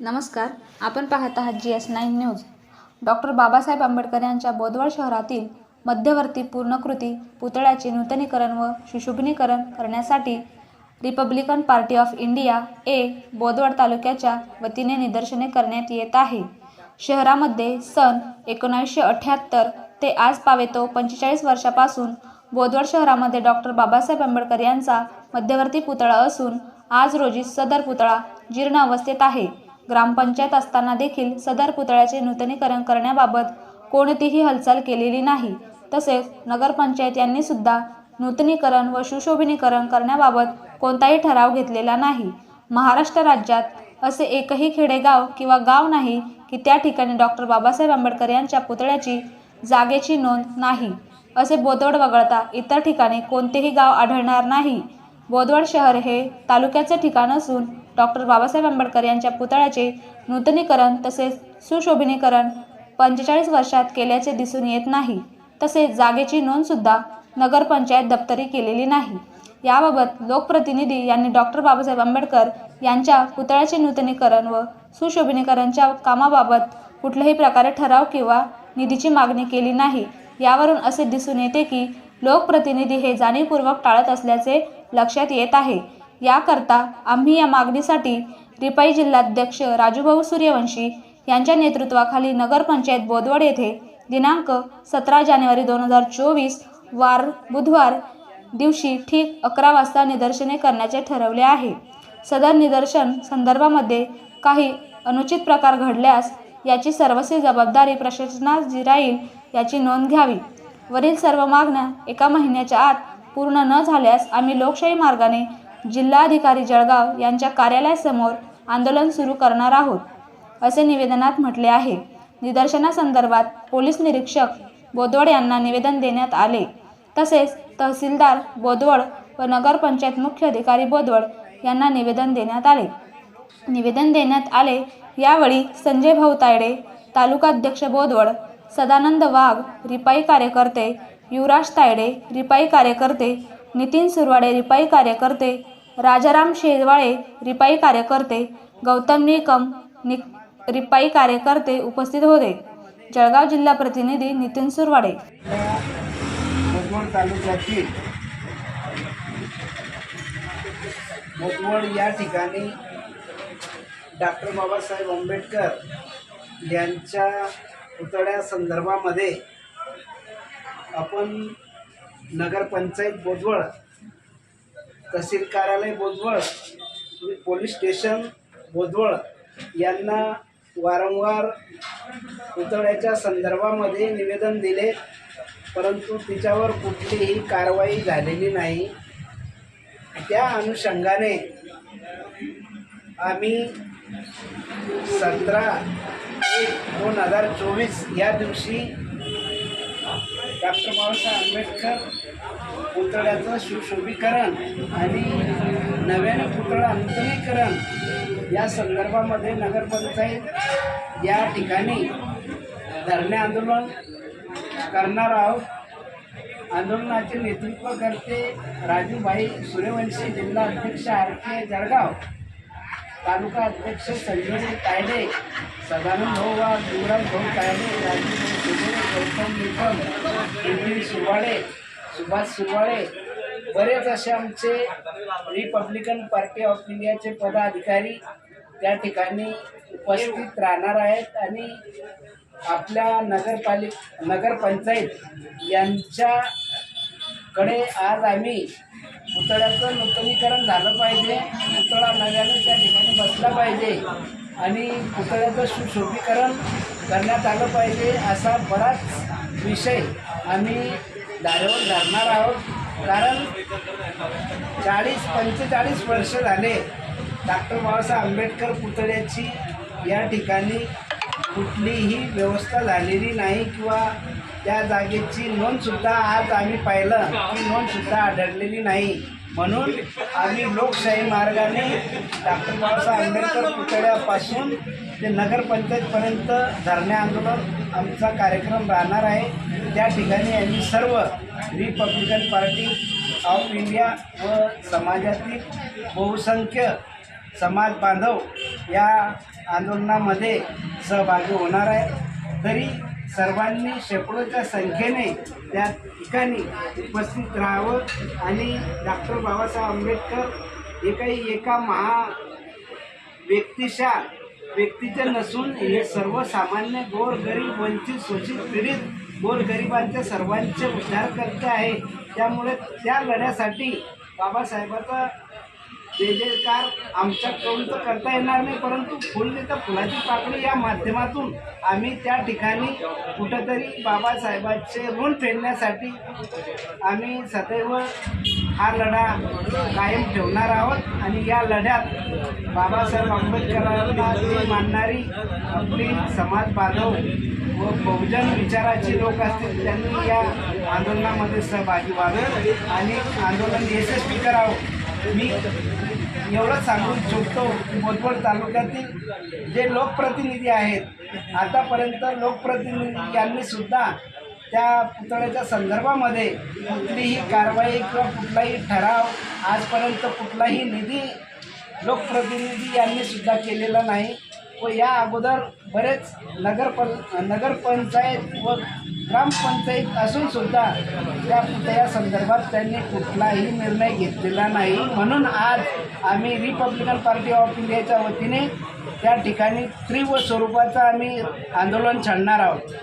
नमस्कार आपण पाहत आहात G S nine news. Doctor Babasaheb Ambedkar यांच्या बोदवड शहरातील मध्यवर्ती पूर्णकृती पुतळ्याचे नूतनीकरण व सुशोभनीकरण करण्यासाठी Republican Party of India A Bodwad तालुक्याच्या वतीने निदर्शने करण्यात येत आहे. शहरामध्ये सन एकोणीसशे अठ्ठ्याहत्तर ते आज पावेतो पंचेचाळीस वर्षापासून बोदवड शहरामध्ये डॉक्टर बाबासाहेब आंबेडकर यांचा मध्यवर्ती पुतळा असून आज रोजी सदर पुतळा जीर्ण अवस्थेत आहे. ग्रामपंचायत असताना देखील सदर पुतळ्याचे नूतनीकरण करण्याबाबत कोणतीही हालचाल केलेली नाही. तसेच नगरपंचायत यांनी सुद्धा नूतनीकरण व सुशोभनीकरण करण्याबाबत कोणताही ठराव घेतलेला नाही. महाराष्ट्र राज्यात असे एकही खेडेगाव किंवा गाव नाही की त्या ठिकाणी डॉक्टर बाबासाहेब आंबेडकर यांच्या पुतळ्याची जागेची नोंद नाही. असे बोदवड वगळता इतर ठिकाणी कोणतेही गाव आढळणार नाही. बोदवड शहर हे तालुक्याचे ठिकाण असून डॉक्टर बाबासाहेब आंबेडकर यांच्या पुतळ्याचे नूतनीकरण तसेच सुशोभनीकरण पंचेचाळीस वर्षात केल्याचे दिसून येत नाही. तसेच जागेची नोंदसुद्धा नगरपंचायत दप्तरी केलेली नाही. याबाबत लोकप्रतिनिधी यांनी डॉक्टर बाबासाहेब आंबेडकर यांच्या पुतळ्याचे नूतनीकरण व सुशोभनीकरणच्या कामाबाबत कुठल्याही प्रकारे ठराव किंवा निधीची मागणी केली नाही. यावरून असे दिसून येते की लोकप्रतिनिधी हे जाणीवपूर्वक टाळत असल्याचे लक्षात येत आहे. याकरता आम्ही या मागणीसाठी रिपाई जिल्हाध्यक्ष राजूभाऊ सूर्यवंशी यांच्या नेतृत्वाखाली नगरपंचायत बोदवड येथे दिनांक सतरा जानेवारी दोन हजार चोवीस वार बुधवार दिवशी ठीक अकरा वाजता निदर्शने करण्याचे ठरवले आहे. सदर निदर्शन संदर्भामध्ये काही अनुचित प्रकार घडल्यास याची सर्वस्वी जबाबदारी प्रशासनास जी राहील याची नोंद घ्यावी. वरील सर्व मागण्या एका महिन्याच्या आत पूर्ण न झाल्यास आम्ही लोकशाही मार्गाने जिल्हाधिकारी जळगाव यांच्या कार्यालयासमोर आंदोलन सुरू करणार आहोत असे निवेदनात म्हटले आहे. निदर्शनासंदर्भात पोलीस निरीक्षक बोदवड यांना निवेदन देण्यात आले. तसेच तहसीलदार बोदवड व नगरपंचायत मुख्य अधिकारी बोदवड यांना निवेदन देण्यात आले. निवेदन देण्यात आले यावेळी संजय भाऊ तायडे तालुकाध्यक्ष बोदवड सदानंद वाघ रिपाई कार्यकर्ते युवराज तायडे रिपाई कार्यकर्ते नितीन सुरवाडे रिपाई कार्यकर्ते राजाराम शेजवाळे रिपाई कार्यकर्ते गौतम निकम नि रिपाई कार्यकर्ते उपस्थित होते. जळगाव जिल्हा प्रतिनिधी नितीन सुरवाडे. मोतवड तालुक्यातील या ठिकाणी डॉक्टर बाबासाहेब आंबेडकर यांच्या पुतळ्या संदर्भामध्ये आपण नगरपंचायत बोजवळ तहसील कार्यालय बोधवळ पोलीस स्टेशन बोधवळ यांना वारंवार पुतळ्याच्या संदर्भामध्ये निवेदन दिले परंतु तिच्यावर कुठलीही कारवाई झालेली नाही. त्या अनुषंगाने आम्ही सतरा एक दोन हजार चोवीस या दिवशी डॉक्टर बाबासाहेब आंबेडकर पुतळ्याचं सुशोभीकरण आणि नव्याने पुतळा नूतनीकरण या संदर्भामध्ये नगरपंचायत या ठिकाणी धरणे आंदोलन करणार आहोत. आंदोलनाचे नेतृत्व करते राजूभाई सूर्यवंशी जिल्हा अध्यक्ष आर के जळगाव तालुका अध्यक्ष संजय कायदे सदानंद भाऊ वा युवराज भाऊ कायदे राजू गौतम निकम सुवाडे सुभाष सुरवाडे बरेच असे आमचे रिपब्लिकन पार्टी ऑफ इंडियाचे पदाधिकारी त्या ठिकाणी उपस्थित राहणार आहेत आणि आपल्या नगरपालिक नगरपंचायत यांच्याकडे आज आम्ही पुतळ्याचं नूतनीकरण झालं पाहिजे. पुतळा नव्याने त्या ठिकाणी बसला पाहिजे आणि पुतळ्याचं सुशोभीकरण करण्यात आलं पाहिजे असा बराच विषय आम्ही धारेवर धरणार आहोत. कारण चाळीस पंचेचाळीस वर्ष झाले डॉक्टर बाबासाहेब आंबेडकर पुतळ्याची या ठिकाणी कुठलीही व्यवस्था झालेली नाही किंवा त्या जागेची नोंदसुद्धा आज आम्ही पाहिलं. की नोंदसुद्धा आढळलेली नाही. म्हणून आम्ही लोकशाही मार्गाने डॉक्टर बाबासाहेब आंबेडकर पुतळ्यापासून ते नगरपंचायतपर्यंत धरणे आंदोलन आमचा कार्यक्रम राहणार आहे. त्या ठिकाणी आम्ही सर्व रिपब्लिकन पार्टी ऑफ इंडिया व समाजातील बहुसंख्य समाज बांधव या आंदोलनामध्ये सहभागी होणार आहे. तरी सर्वांनी शेकडोच्या संख्येने त्या ठिकाणी उपस्थित राहावं आणि डॉक्टर बाबासाहेब आंबेडकर हे काही एका महा व्यक्तिशा व्यक्तीचे नसून हे सर्वसामान्य गोरगरीब वंचित शोषित पीडित गोरगरिबांच्या सर्वांचे उद्धार करते आहे. त्यामुळे त्या लढ्यासाठी बाबासाहेबाचा जे जयकार आमच्याकडून तर करता येणार नाही परंतु फुल तर फुलाची पाकळी या माध्यमातून आम्ही त्या ठिकाणी कुठंतरी बाबासाहेबांचे ऋण फेडण्यासाठी आम्ही सदैव हा लढा कायम ठेवणार आहोत. आणि या लढ्यात बाबासाहेब आंबेडकरांना मानणारी आपली समाज बांधव व बहुजन विचाराचे लोक असतील त्यांनी या आंदोलनामध्ये सहभागी व्हावे. आणि आंदोलन यशस्वी करावं. मी एवढंच सांगू इच्छितो की बोदवड तालुक्यातील जे लोकप्रतिनिधी आहेत आतापर्यंत लोकप्रतिनिधी यांनी सुद्धा त्या पुतळ्याच्या संदर्भामध्ये कुठलीही कारवाई किंवा कुठलाही ठराव आजपर्यंत कुठलाही निधी लोकप्रतिनिधी यांनी सुद्धा केलेला नाही. व या अगोदर बरेच नगरपं नगरपंचायत व ग्रामपंचायत असून सुद्धा त्या या संदर्भात त्यांनी कुठलाही निर्णय घेतलेला नाही. म्हणून आज आम्ही रिपब्लिकन पार्टी ऑफ इंडियाच्या वतीने त्या ठिकाणी तीव्र स्वरूपाचं आम्ही आंदोलन छाडणार आहोत.